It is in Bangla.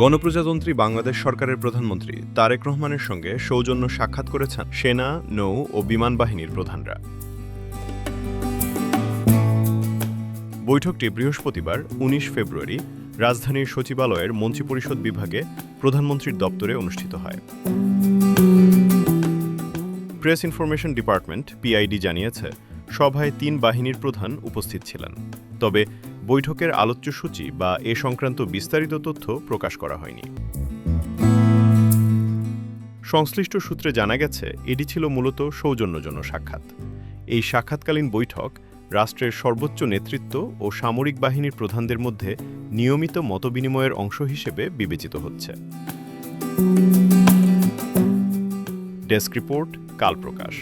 গণপ্রজাতন্ত্রী বাংলাদেশ সরকারের প্রধানমন্ত্রী তারেক রহমানের সঙ্গে সৌজন্য সাক্ষাৎ করেছেন সেনা, নৌ ও বিমান বাহিনীর প্রধানরা। বৈঠকটি বৃহস্পতিবার, উনিশ ফেব্রুয়ারি, রাজধানীর সচিবালয়ের মন্ত্রিপরিষদ বিভাগে প্রধানমন্ত্রীর দপ্তরে অনুষ্ঠিত হয়। প্রেস ইনফরমেশন ডিপার্টমেন্ট, পিআইডি, জানিয়েছে, সভায় তিন বাহিনীর প্রধান উপস্থিত ছিলেন। তবে বৈঠকের আলোচ্য সূচি বা এ সংক্রান্ত বিস্তারিত তথ্য প্রকাশ করা হয়নি। সংশ্লিষ্ট সূত্রে জানা গেছে, এটি ছিল মূলত সৌজন্যজন্য সাক্ষাৎ। এই সাক্ষাৎকালীন বৈঠক রাষ্ট্রের সর্বোচ্চ নেতৃত্ব ও সামরিক বাহিনীর প্রধানদের মধ্যে নিয়মিত মতবিনিময়ের অংশ হিসেবে বিবেচিত হচ্ছে। ডেস্ক রিপোর্ট কাল প্রকাশ